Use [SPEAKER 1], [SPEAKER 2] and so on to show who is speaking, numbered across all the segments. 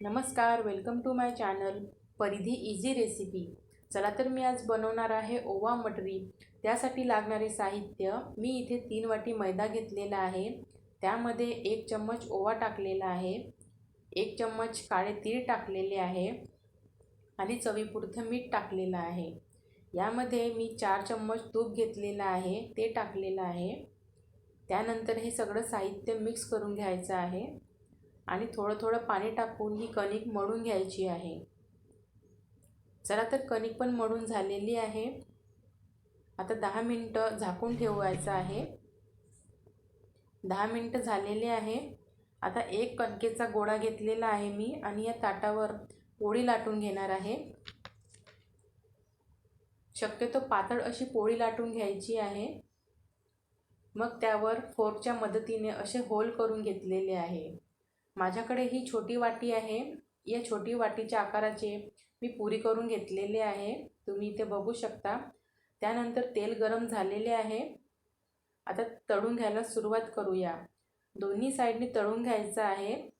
[SPEAKER 1] नमस्कार welcome to my channel Paridhi easy recipe चला तर मी आज बनवणार आहे ओवा मटरी. त्यासाठी लागणारे साहित्य मी इथे तीन वाटी मैदा घेतलेला आहे. त्यामध्ये एक चम्मच ओवा टाकलेला आहे. एक चम्मच काळे तीळ टाकलेले आहे आणि चवीपुरतं मीठ टाकलेलं आहे. यामध्ये मी चार चम्मच तूप घेतलेलं आहे ते टाकलेलं आहे. त्यानंतर हे सगळं साहित्य मिक्स करून घ्यायचं आहे. आणि थोडं थोडं पाणी टाकून ही कणिक मळून घ्यायची आहे. चला तर कणिक पण मळून झालेली आहे. आता दहा मिनटं झाकून ठेवायचं आहे. दहा मिनटं झालेले आहे. आता एक कणकेचा गोळा घेतलेला आहे मी आणि या ताटावर पोळी लाटून घेणार आहे. शक्यतो पातळ अशी पोळी लाटून घ्यायची आहे. मग त्यावर फोर्कच्या मदतीने असे होल करून घेतलेले आहे. माझ्याकडे ही छोटी वाटी आहे. या छोटी वाटीच्या आकाराचे मी पुरी करून घेतलेले आहे. तुम्ही इथे बघू शकता. त्यानंतर तेल गरम झालेले आहे. आता तळून घ्यायला सुरुवात करूया. दोन्ही साईडने तळून घ्यायचं आहे.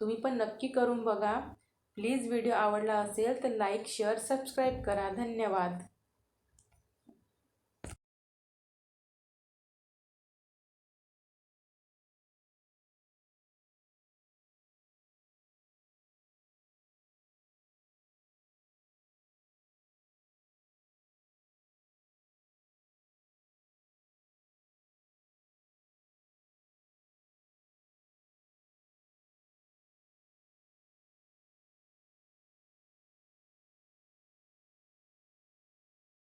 [SPEAKER 1] तुम्ही पण नक्की करून बघा. प्लीज व्हिडिओ आवडला असेल तर लाईक शेअर सबस्क्राईब करा. धन्यवाद.